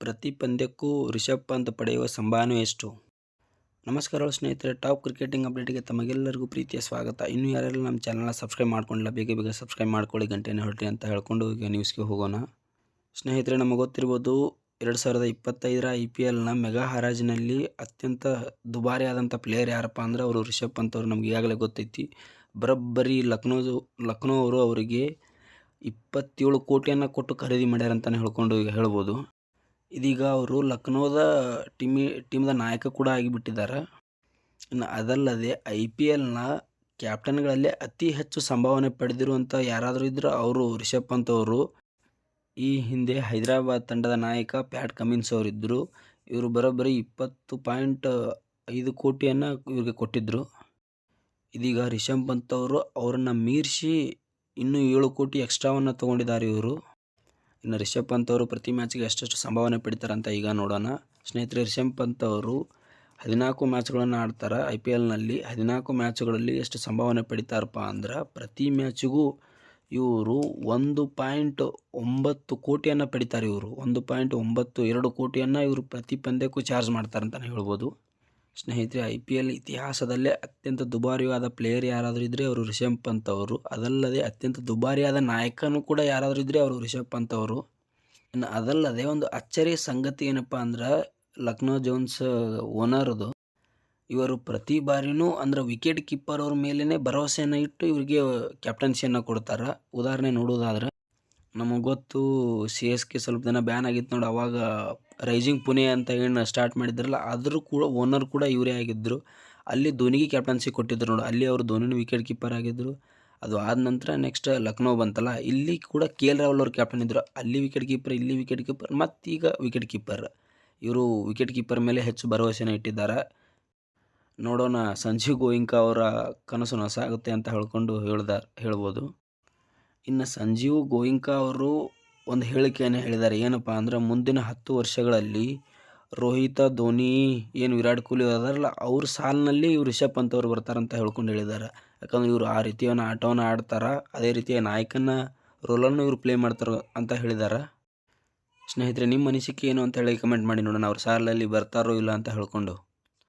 ಪ್ರತಿ ಪಂದ್ಯಕ್ಕೂ ರಿಷಬ್ ಪಂತ್ ಪಡೆಯುವ ಸಂಭಾವನೆ ಎಷ್ಟು? ನಮಸ್ಕಾರ ಸ್ನೇಹಿತರೆ, ಟಾಪ್ ಕ್ರಿಕೆಟಿಂಗ್ ಅಪ್ಡೇಟ್ಗೆ ತಮಗೆಲ್ಲರಿಗೂ ಪ್ರೀತಿಯ ಸ್ವಾಗತ. ಇನ್ನು ಯಾರೆಲ್ಲ ನಮ್ಮ ಚಾನಲ್ನ ಸಬ್ಸ್ಕ್ರೈಬ್ ಮಾಡ್ಕೊಂಡಿಲ್ಲ, ಬೇಗ ಬೇಗ ಸಬ್ಸ್ಕ್ರೈಬ್ ಮಾಡ್ಕೊಳ್ಳಿ ಗಂಟೆನ ಹೊರಟಿ ಅಂತ ಹೇಳ್ಕೊಂಡು ಈಗ ನ್ಯೂಸ್ಗೆ ಹೋಗೋಣ. ಸ್ನೇಹಿತರೆ, ನಮಗೆ ಗೊತ್ತಿರ್ಬೋದು, ಎರಡು ಸಾವಿರದ ಇಪ್ಪತ್ತೈದರ ಐ ಪಿ ಎಲ್ನ ಮೆಗಾ ಹರಾಜಿನಲ್ಲಿ ಅತ್ಯಂತ ದುಬಾರಿ ಆದಂಥ ಪ್ಲೇಯರ್ ಯಾರಪ್ಪ ಅಂದ್ರೆ ಅವರು ರಿಷಬ್ ಪಂತ್ ಅವರು ನಮ್ಗೆ ಈಗಾಗಲೇ ಗೊತ್ತೈತಿ. ಬರೋಬ್ಬರಿ ಲಕ್ನೋ ಲಕ್ನೋ ಅವರು ಅವರಿಗೆ ಇಪ್ಪತ್ತೇಳು ಕೋಟಿಯನ್ನು ಕೊಟ್ಟು ಖರೀದಿ ಮಾಡ್ಯಾರಂತಲೇ ಹೇಳ್ಕೊಂಡು ಈಗ ಹೇಳ್ಬೋದು. ಇದೀಗ ಅವರು ಲಕ್ನೋದ ಟೀಮಿ, ಟೀಮ್ದ ನಾಯಕ ಕೂಡ ಆಗಿಬಿಟ್ಟಿದ್ದಾರೆ. ಇನ್ನು ಅದಲ್ಲದೆ ಐ ಪಿ ಎಲ್ನ ಕ್ಯಾಪ್ಟನ್ಗಳಲ್ಲಿ ಅತಿ ಹೆಚ್ಚು ಸಂಭಾವನೆ ಪಡೆದಿರುವಂಥ ಯಾರಾದರೂ ಇದ್ದರೆ ಅವರು ರಿಷಬ್ ಪಂತ್ ಅವರು. ಈ ಹಿಂದೆ ಹೈದರಾಬಾದ್ ತಂಡದ ನಾಯಕ ಪ್ಯಾಟ್ ಕಮಿನ್ಸ್ ಅವರಿದ್ದರು ಇವರು ಬರೋಬ್ಬರಿ ಇಪ್ಪತ್ತು ಪಾಯಿಂಟ್ ಐದು ಕೋಟಿಯನ್ನು ಇವ್ರಿಗೆ ಕೊಟ್ಟಿದ್ದರು ಇದೀಗ ರಿಷಬ್ ಪಂತ್ ಅವರು ಅವರನ್ನು ಮೀರಿಸಿ ಇನ್ನೂ ಏಳು ಕೋಟಿ ಎಕ್ಸ್ಟ್ರಾವನ್ನು ತೊಗೊಂಡಿದ್ದಾರೆ ಇವರು. ಇನ್ನು ರಿಷಬ್ ಪಂತ್ ಅವರು ಪ್ರತಿ ಮ್ಯಾಚ್ಗೆ ಎಷ್ಟೆಷ್ಟು ಸಂಭಾವನೆ ಪಡಿತಾರೆ ಅಂತ ಈಗ ನೋಡೋಣ. ಸ್ನೇಹಿತರೆ ರಿಷಬ್ ಪಂತ್ ಅವರು ಹದಿನಾಲ್ಕು ಮ್ಯಾಚ್ಗಳನ್ನು ಆಡ್ತಾರೆ? ಐ ಪಿ ಎಲ್ನಲ್ಲಿ ಹದಿನಾಲ್ಕು ಮ್ಯಾಚ್ಗಳಲ್ಲಿ ಎಷ್ಟು ಸಂಭಾವನೆ ಪಡಿತಾರಪ್ಪ ಅಂದ್ರೆ ಪ್ರತಿ ಮ್ಯಾಚಿಗೂ ಇವರು ಒಂದು ಪಾಯಿಂಟ್ ಒಂಬತ್ತು ಕೋಟಿಯನ್ನು ಪಡಿತಾರೆ ಇವರು. ಒಂದು ಪಾಯಿಂಟ್ ಒಂಬತ್ತು ಎರಡು ಕೋಟಿಯನ್ನು ಇವರು ಪ್ರತಿ ಪಂದ್ಯಕ್ಕೂ ಚಾರ್ಜ್ ಮಾಡ್ತಾರೆ ಅಂತಲೇ ಹೇಳ್ಬೋದು. ಸ್ನೇಹಿತರೆ, ಐ ಪಿ ಎಲ್ ಇತಿಹಾಸದಲ್ಲೇ ಅತ್ಯಂತ ದುಬಾರಿಯಾದ ಪ್ಲೇಯರ್ ಯಾರಾದರೂ ಇದ್ದರೆ ಅವರು ರಿಷಬ್ ಪಂತ್ ಅವರು. ಅದಲ್ಲದೆ ಅತ್ಯಂತ ದುಬಾರಿಯಾದ ನಾಯಕನೂ ಕೂಡ ಯಾರಾದರೂ ಇದ್ದರೆ ಅವರು ರಿಷಬ್ ಪಂತ್ ಅವರು. ಇನ್ನು ಅದಲ್ಲದೆ ಒಂದು ಅಚ್ಚರಿಯ ಸಂಗತಿ ಏನಪ್ಪ ಅಂದ್ರೆ ಲಕ್ನೋ ಜೋನ್ಸ್ ಓನರ್ದು ಇವರು ಪ್ರತಿ ಬಾರಿನೂ ಅಂದ್ರೆ ವಿಕೆಟ್ ಕೀಪರ್ ಅವ್ರ ಮೇಲೇ ಭರವಸೆಯನ್ನು ಇಟ್ಟು ಇವರಿಗೆ ಕ್ಯಾಪ್ಟನ್ಸಿಯನ್ನು ಕೊಡ್ತಾರೆ. ಉದಾಹರಣೆ ನೋಡೋದಾದ್ರೆ ನಮಗೆ ಗೊತ್ತು ಸಿ ಎಸ್ ಕೆ ಸ್ವಲ್ಪ ದಿನ ಬ್ಯಾನ್ ಆಗಿತ್ತು ನೋಡಿ, ಅವಾಗ ರೈಸಿಂಗ್ ಪುಣೆ ಅಂತ ಏನು ಸ್ಟಾರ್ಟ್ ಮಾಡಿದ್ರಲ್ಲ, ಆದರೂ ಕೂಡ ಓನರ್ ಕೂಡ ಇವರೇ ಆಗಿದ್ದರು ಅಲ್ಲಿ ಧೋನಿಗೆ ಕ್ಯಾಪ್ಟನ್ಸಿ ಕೊಟ್ಟಿದ್ರು ನೋಡಿ, ಅಲ್ಲಿ ಅವರು ಧೋನಿನ ವಿಕೆಟ್ ಕೀಪರ್ ಆಗಿದ್ದರು ಅದು ಆದ ನಂತರ ನೆಕ್ಸ್ಟ್ ಲಕ್ನೋ ಬಂತಲ್ಲ, ಇಲ್ಲಿ ಕೂಡ ಕೆ ಎಲ್ ರಾಹುಲ್ ಅವರು ಕ್ಯಾಪ್ಟನ್ ಇದ್ದರು ಅಲ್ಲಿ ವಿಕೆಟ್ ಕೀಪರ್ ಇಲ್ಲಿ ವಿಕೆಟ್ ಕೀಪರ್ ಈಗ ವಿಕೆಟ್ ಕೀಪರ್ ಇವರು ವಿಕೆಟ್ ಕೀಪರ್ ಮೇಲೆ ಹೆಚ್ಚು ಭರವಸೆನ ಇಟ್ಟಿದ್ದಾರೆ. ನೋಡೋಣ ಸಂಜೀವ್ ಗೋಯಿಂಕಾ ಅವರ ಕನಸು ನಸಾಗುತ್ತೆ ಅಂತ ಹೇಳ್ಕೊಂಡು ಹೇಳ್ದ, ಹೇಳ್ಬೋದು. ಇನ್ನು ಸಂಜೀವ್ ಗೋಯಿಂಕಾ ಅವರು ಒಂದು ಹೇಳಿಕೆಯನ್ನು ಹೇಳಿದ್ದಾರೆ. ಏನಪ್ಪ ಅಂದ್ರೆ, ಮುಂದಿನ ಹತ್ತು ವರ್ಷಗಳಲ್ಲಿ ರೋಹಿತ, ಧೋನಿ, ಏನು ವಿರಾಟ್ ಕೊಹ್ಲಿ ಅದಾರಲ್ಲ ಅವ್ರ ಸಾಲಿನಲ್ಲಿ ಇವ್ರು ರಿಷಬ್ ಪಂತ್ ಅವರು ಬರ್ತಾರಂತ ಹೇಳ್ಕೊಂಡು ಹೇಳಿದ್ದಾರೆ. ಯಾಕಂದ್ರೆ ಇವರು ಆ ರೀತಿಯನ್ನು ಆಟವನ್ನು ಆಡ್ತಾರೆ, ಅದೇ ರೀತಿಯ ನಾಯಕನ ರೋಲನ್ನು ಇವರು ಪ್ಲೇ ಮಾಡ್ತಾರೆ ಅಂತ ಹೇಳಿದ್ದಾರೆ. ಸ್ನೇಹಿತರೆ, ನಿಮ್ಮ ಅನಿಸಿಕೆ ಏನು ಅಂತ ಹೇಳಿ ಕಮೆಂಟ್ ಮಾಡಿ ನೋಡೋಣ. ಅವ್ರ ಸಾಲಲ್ಲಿ ಬರ್ತಾರೋ ಇಲ್ಲ ಅಂತ ಹೇಳ್ಕೊಂಡು.